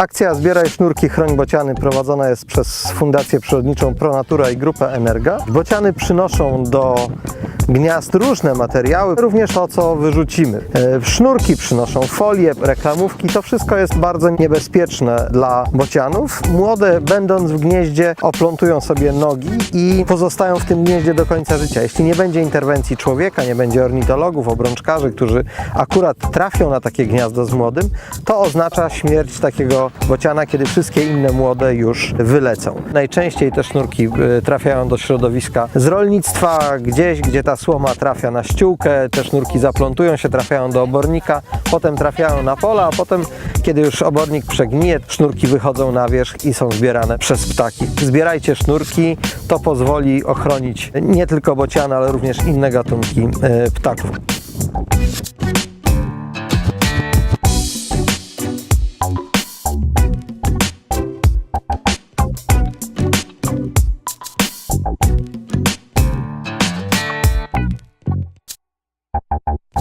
Akcja Zbieraj sznurki, chroń bociany prowadzona jest przez Fundację Przyrodniczą Pronatura i Grupę Energa. Bociany przynoszą do gniazd różne materiały, również to, co wyrzucimy. E, Sznurki przynoszą folię, reklamówki. To wszystko jest bardzo niebezpieczne dla bocianów. Młode, będąc w gnieździe, oplątują sobie nogi i pozostają w tym gnieździe do końca życia. Jeśli nie będzie interwencji człowieka, nie będzie ornitologów, obrączkarzy, którzy akurat trafią na takie gniazdo z młodym, to oznacza śmierć takiego bociana, kiedy wszystkie inne młode już wylecą. Najczęściej te sznurki e, trafiają do środowiska z rolnictwa, gdzieś, gdzie ta słoma trafia na ściółkę, te sznurki zaplątują się, trafiają do obornika, potem trafiają na pola, a potem, kiedy już obornik przegnije, sznurki wychodzą na wierzch i są zbierane przez ptaki. Zbierajcie sznurki, to pozwoli ochronić nie tylko bociana, ale również inne gatunki e, ptaków.